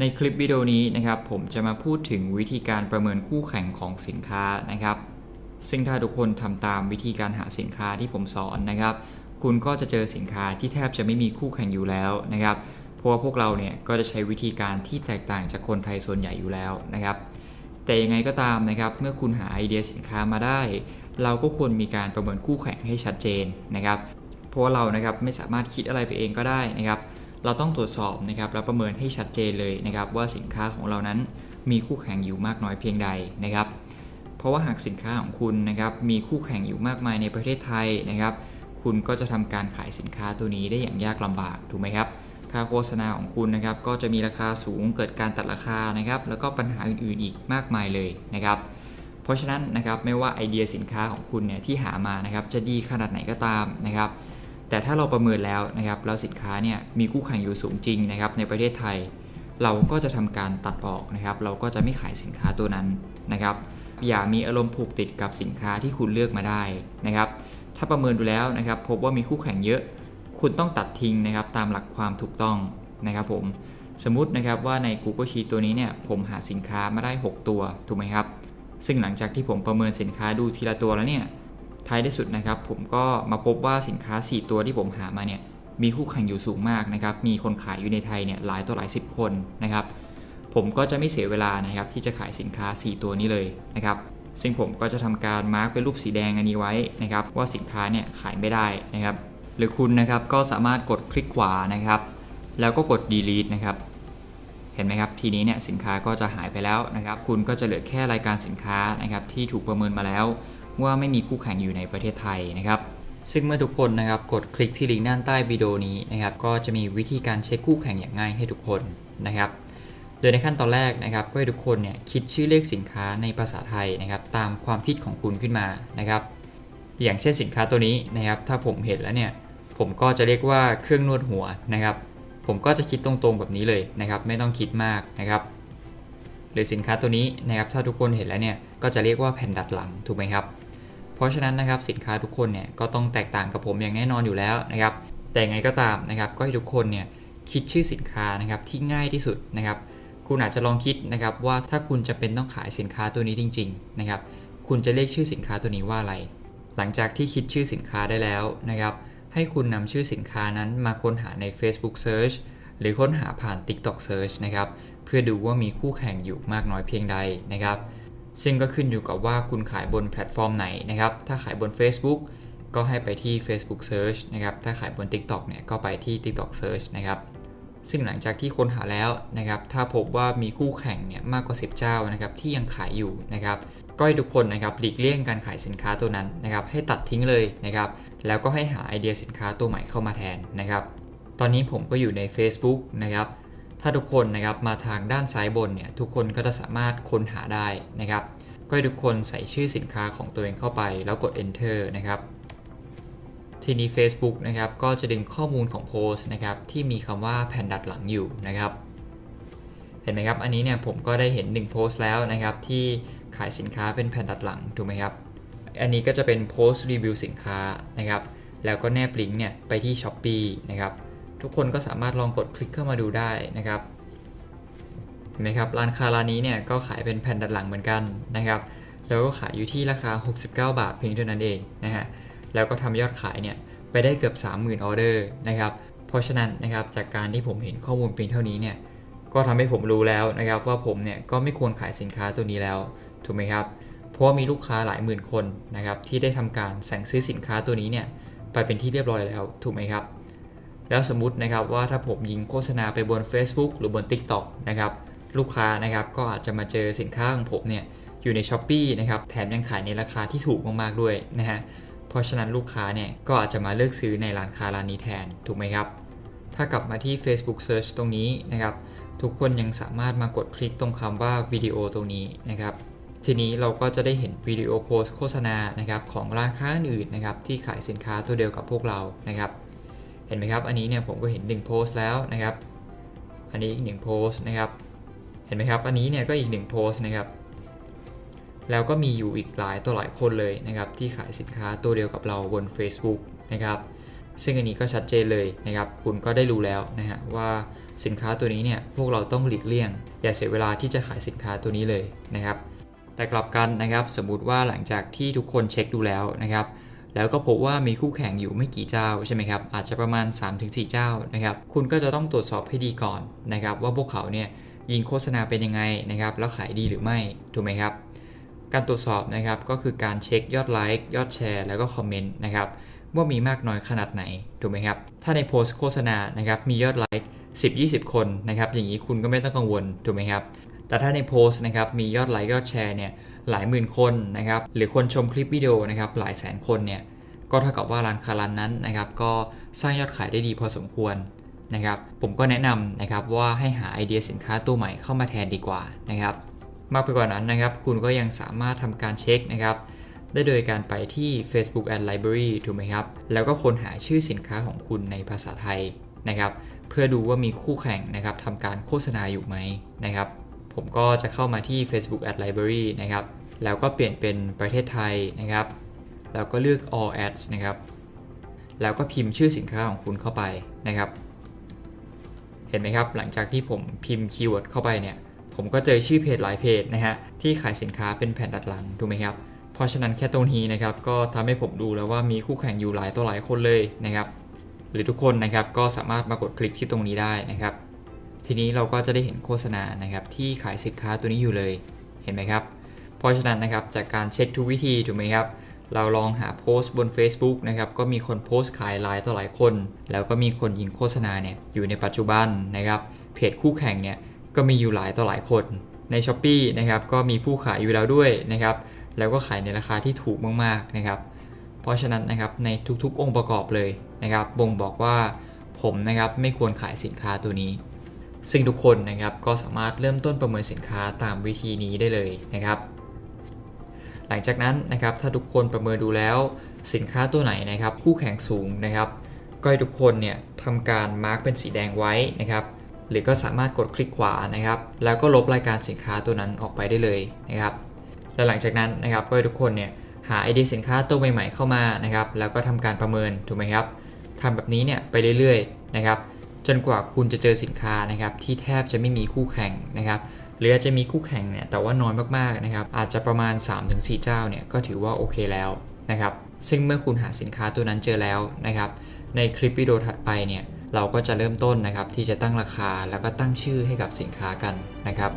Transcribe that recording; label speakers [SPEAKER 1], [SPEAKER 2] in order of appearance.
[SPEAKER 1] ในคลิปวิดีโอนี้นะครับผมจะมาพูดถึงวิธีการประเมินคู่แข่งของสินค้านะครับ ซึ่งถ้าทุกคนทำตามวิธีการหาสินค้าที่ผมสอนนะครับ คุณก็จะเจอสินค้าที่แทบจะไม่มีคู่แข่งอยู่แล้วนะครับ เพราะว่าพวกเราเนี่ยก็จะใช้วิธีการที่แตกต่างจากคนไทยส่วนใหญ่อยู่แล้วนะครับ แต่ยังไงก็ตามนะครับ เมื่อคุณหาไอเดียสินค้ามาได้ เราก็ควรมีการประเมินคู่แข่งให้ชัดเจนนะครับ เพราะว่าเรานะครับไม่สามารถคิดอะไรไปเองก็ได้นะครับ เราต้องตรวจสอบนะครับและประเมินให้ชัดเจนเลยนะครับว่าสินค้าของเรานั้นมีคู่แข่งอยู่มากน้อยเพียงใดนะครับ เพราะว่าหากสินค้าของคุณนะครับมีคู่แข่งอยู่มากมายในประเทศไทยนะครับ คุณก็จะทำการขายสินค้าตัวนี้ได้อย่างยากลำบากถูกไหมครับค่าโฆษณาของคุณนะครับก็จะมีราคาสูงเกิดการตัดราคานะครับแล้วก็ปัญหาอื่นๆอีกมากมายเลยนะครับเพราะฉะนั้นนะครับไม่ว่าไอเดียสินค้าของคุณเนี่ยที่หามานะครับจะดีขนาดไหนก็ตามนะครับ แต่ถ้าเราประเมินแล้วนะครับแล้วสินค้าเนี่ยมีคู่แข่งอยู่สูงจริงนะครับในประเทศไทย เราก็จะทำการตัดออกนะครับ เราก็จะไม่ขายสินค้าตัวนั้นนะครับ อย่ามีอารมณ์ผูกติดกับสินค้าที่คุณเลือกมาได้นะครับ ถ้าประเมินดูแล้วนะครับ พบว่ามีคู่แข่งเยอะ คุณต้องตัดทิ้งนะครับ ตามหลักความถูกต้องนะครับ ผมสมมตินะครับว่าใน Google Sheet ตัวนี้เนี่ยผมหาสินค้ามาได้ 6 ตัวถูกไหมครับ ซึ่งหลังจากที่ผมประเมินสินค้าดูทีละตัวแล้วเนี่ย ท้ายที่สุดนะครับผมก็มาพบว่าสินค้า 4 ตัวที่ผมหามาเนี่ยมีคู่แข่งอยู่สูงมากนะครับ มีคนขายอยู่ในไทยเนี่ยหลายต่อหลายสิบคนนะครับ ผมก็จะไม่เสียเวลานะครับที่จะขายสินค้า 4 ตัวนี้เลยนะครับ ซึ่งผมก็จะทำการมาร์กเป็นรูปสีแดงอันนี้ไว้นะครับ ว่าสินค้าเนี่ยขายไม่ได้นะครับ หรือคุณนะครับก็สามารถกดคลิกขวานะครับ แล้วก็กด delete นะครับ เห็นไหมครับ ทีนี้เนี่ยสินค้าก็จะหายไปแล้วนะครับ คุณก็จะเหลือแค่รายการสินค้านะครับที่ถูกประเมินมาแล้ว ว่าไม่มีคู่แข่งอยู่ในประเทศไทยนะครับซึ่งเมื่อทุกคนนะครับกดคลิกที่ลิงก์ด้านใต้วิดีโอนี้นะครับก็จะมีวิธีการเช็คคู่แข่งอย่างง่ายให้ทุกคนนะครับโดยในขั้นตอนแรกนะครับก็ให้ทุกคนเนี่ยคิดชื่อเลขสินค้าในภาษาไทยนะครับตามความคิดของคุณขึ้นมานะครับ อย่างเช่นสินค้าตัวนี้นะครับถ้าผมเห็นแล้วเนี่ยผมก็จะเรียกว่าเครื่องนวดหัวนะครับ ผมก็จะคิดตรงๆแบบนี้เลยนะครับ ไม่ต้องคิดมากนะครับ หรือสินค้าตัวนี้นะครับถ้าทุกคนเห็นแล้วเนี่ยก็จะเรียกว่าแผ่นดัดหลังถูกไหมครับ เพราะฉะนั้นนะครับสินค้าทุกคนเนี่ยก็ต้องแตกต่างกับผมอย่างแน่นอนอยู่แล้วนะครับแต่ไงก็ตามนะครับก็ให้ทุกคนเนี่ยคิดชื่อสินค้านะครับที่ง่ายที่สุดนะครับคุณอาจจะลองคิดนะครับว่าถ้าคุณจะเป็นต้องขายสินค้าตัวนี้จริงๆนะครับคุณจะเรียกชื่อสินค้าตัวนี้ว่าอะไร หลังจากที่คิดชื่อสินค้าได้แล้วนะครับให้คุณนำชื่อสินค้านั้นมาค้นหาใน Facebook Search หรือค้นหาผ่าน TikTok Search นะครับเพื่อดูว่ามีคู่แข่งอยู่มากน้อยเพียงใดนะครับ ซึ่งก็ขึ้นอยู่กับว่าคุณขายบนแพลตฟอร์มไหนนะครับ ถ้าขายบน Facebook ก็ให้ไปที่ Facebook Search นะครับ ถ้าขายบน TikTok เนี่ยก็ไปที่ TikTok Search นะครับ ซึ่งหลังจากที่ค้นหาแล้วนะครับ ถ้าพบว่ามีคู่แข่งเนี่ยมากกว่า 10 เจ้านะครับที่ยังขายอยู่นะครับ ก็ให้ทุกคนนะครับหลีกเลี่ยงการขายสินค้าตัวนั้นนะครับ ให้ตัดทิ้งเลยนะครับ แล้วก็ให้หาไอเดียสินค้าตัวใหม่เข้ามาแทนนะครับ ตอนนี้ผมก็อยู่ใน Facebook นะครับ ถ้าทุกคนนะครับมาทางด้านซ้ายบนเนี่ยทุกคนก็จะสามารถค้นหาได้นะครับ ก็ให้ทุกคนใส่ชื่อสินค้าของตัวเองเข้าไปแล้วกด enter นะครับทีนี้ Facebook นะครับก็จะดึงข้อมูลของโพสต์นะครับที่มีคำว่าแผ่นดัดหลังอยู่นะครับ เห็นไหมครับ อันนี้เนี่ยผมก็ได้เห็น1โพสต์แล้วนะครับที่ขายสินค้าเป็นแผ่นดัดหลังถูกไหมครับ อันนี้ก็จะเป็นโพสต์รีวิวสินค้านะครับแล้วก็แนบลิงก์เนี่ยไปที่ s h อ p e e นะครับ ทุกคนก็สามารถลองกดคลิกเข้ามาดูได้นะครับเห็นไหมครับร้านคาร้านนี้เนี่ยก็ขายเป็นแผ่นดัดหลังเหมือนกันนะครับแล้วก็ขายอยู่ที่ราคา 69 บาทเพียงเท่านั้นเองนะฮะแล้วก็ทำยอดขายเนี่ยไปได้เกือบ 30,000 ออเดอร์นะครับเพราะฉะนั้นนะครับจากการที่ผมเห็นข้อมูลเพียงเท่านี้เนี่ยก็ทำให้ผมรู้แล้วนะครับว่าผมเนี่ยก็ไม่ควรขายสินค้าตัวนี้แล้วถูกไหมครับเพราะว่ามีลูกค้าหลายหมื่นคนนะครับที่ได้ทำการสั่งซื้อสินค้าตัวนี้เนี่ยไปเป็นที่เรียบร้อยแล้วถูกไหมครับ แล้วสมมตินะครับว่าถ้าผมยิงโฆษณาไปบน Facebook หรือบน TikTok นะครับลูกค้านะครับก็อาจจะมาเจอสินค้าของผมเนี่ยอยู่ใน s h อ p e e นะครับแถมยังขายในราคาที่ถูกมากๆด้วยนะฮะเพราะฉะนั้นลูกค้าเนี่ยก็อาจจะมาเลือกซื้อในร้านค้าร้านนี้แทนถูกไหมครับ ถ้ากลับมาที่ Facebook Search ตรงนี้นะครับทุกคนยังสามารถมากดคลิกตรงคำว่าวิดีโอตรงนี้นะครับทีนี้เราก็จะได้เห็นวิดีโอโพสโฆษณานะครับของร้านค้าอื่นนะครับที่ขายสินค้าตัวเดียวกับพวกเรานะครับ เห็นไหมครับ อันนี้เนี่ยผมก็เห็น1โพสต์แล้วนะครับ อันนี้อีก1โพสต์นะครับ เห็นไหมครับ อันนี้เนี่ยก็อีก1โพสต์นะครับ แล้วก็มีอยู่อีกหลายตัวหลายคนเลยนะครับ ที่ขายสินค้าตัวเดียวกับเราบน Facebook นะครับ ซึ่งอันนี้ก็ชัดเจนเลยนะครับ คุณก็ได้รู้แล้วนะฮะว่าสินค้าตัวนี้เนี่ยพวกเราต้องหลีกเลี่ยง อย่าเสียเวลาที่จะขายสินค้าตัวนี้เลยนะครับ แต่กลับกันนะครับ สมมุติว่าหลังจากที่ทุกคนเช็คดูแล้วนะครับ แล้วก็พบว่ามีคู่แข่งอยู่ไม่กี่เจ้าใช่ไหมครับ อาจจะประมาณ 3-4 เจ้านะครับ คุณก็จะต้องตรวจสอบให้ดีก่อนนะครับ ว่าพวกเขาเนี่ยยิงโฆษณาเป็นยังไงนะครับ แล้วขายดีหรือไม่ถูกไหมครับ การตรวจสอบนะครับก็คือการเช็คยอดไลค์ยอดแชร์แล้วก็คอมเมนต์นะครับว่ามีมากน้อยขนาดไหนถูกไหมครับ ถ้าในโพสต์โฆษณานะครับมียอดไลค์10-20 คนนะครับ อย่างนี้คุณก็ไม่ต้องกังวลถูกไหมครับ แต่ถ้าในโพสต์นะครับมียอดไลค์ยอดแชร์เนี่ยหลายหมื่นคนนะครับหรือคนชมคลิปวิดีโอนะครับหลายแสนคนเนี่ยก็เท่ากับว่าร้านคาร้านนั้นนะครับก็สร้างยอดขายได้ดีพอสมควรนะครับผมก็แนะนำนะครับว่าให้หาไอเดียสินค้าตัวใหม่เข้ามาแทนดีกว่านะครับมากไปกว่านั้นนะครับคุณก็ยังสามารถทำการเช็คนะครับได้โดยการไปที่ Facebook Ad Library ถูกไหมครับ แล้วก็ค้นหาชื่อสินค้าของคุณในภาษาไทยนะครับ เพื่อดูว่ามีคู่แข่งนะครับทำการโฆษณาอยู่ไหมนะครับ ผมก็จะเข้ามาที่ Facebook Ad Library นะครับ แล้วก็เปลี่ยนเป็นประเทศไทยนะครับ แล้วก็เลือก All Ads นะครับ แล้วก็พิมพ์ชื่อสินค้าของคุณเข้าไปนะครับ เห็นไหมครับ หลังจากที่ผมพิมพ์คีย์เวิร์ดเข้าไปเนี่ย ผมก็เจอชื่อเพจหลายเพจนะฮะ ที่ขายสินค้าเป็นแผ่นดัดหลัง ถูกไหมครับ เพราะฉะนั้นแค่ตรงนี้นะครับ ก็ทำให้ผมดูแล้วว่ามีคู่แข่งอยู่หลายต่อหลายคนเลยนะครับ หรือทุกคนนะครับ ก็สามารถมากดคลิกที่ตรงนี้ได้นะครับ ทีนี้เราก็จะได้เห็นโฆษณานะครับที่ขายสินค้าตัวนี้อยู่เลยเห็นไหมครับ เพราะฉะนั้นนะครับจากการเช็คทุกวิธีถูกไหมครับเราลองหาโพสต์บน Facebook นะครับก็มีคนโพสต์ขายหลายต่อหลายคน แล้วก็มีคนยิงโฆษณาเนี่ยอยู่ในปัจจุบันนะครับเพจคู่แข่งเนี่ยก็มีอยู่หลายต่อหลายคนใน s h อ p e e นะครับก็มีผู้ขายอยู่แล้วด้วยนะครับแล้วก็ขายในราคาที่ถูกมากๆนะครับเพราะฉะนั้นนะครับในทุกๆ องค์ประกอบเลยนะครับบ่งบอกว่าผมนะครับไม่ควรขายสินค้าตัวนี้ ซึ่งทุกคนนะครับก็สามารถเริ่มต้นประเมินสินค้าตามวิธีนี้ได้เลยนะครับ หลังจากนั้นนะครับถ้าทุกคนประเมินดูแล้วสินค้าตัวไหนนะครับ คู่แข่งสูงนะครับก็ให้ทุกคนเนี่ยทำการมาร์กเป็นสีแดงไว้นะครับ หรือก็สามารถกดคลิกขวานะครับ แล้วก็ลบรายการสินค้าตัวนั้นออกไปได้เลยนะครับและหลังจากนั้นนะครับก็ให้ทุกคนเนี่ยหาไอเดียสินค้าตัวใหม่ๆเข้ามานะครับ แล้วก็ทำการประเมินถูกไหมครับทำแบบนี้เนี่ยไปเรื่อยๆนะครับ จนกว่าคุณจะเจอสินค้านะครับที่แทบจะไม่มีคู่แข่งนะครับหรืออาจจะมีคู่แข่งเนี่ยแต่ว่าน้อยมากๆนะครับอาจจะประมาณ 3-4 เจ้าเนี่ยก็ถือว่าโอเคแล้วนะครับซึ่งเมื่อคุณหาสินค้าตัวนั้นเจอแล้วนะครับในคลิปวิดีโอถัดไปเนี่ยเราก็จะเริ่มต้นนะครับที่จะตั้งราคาแล้วก็ตั้งชื่อให้กับสินค้ากันนะครับ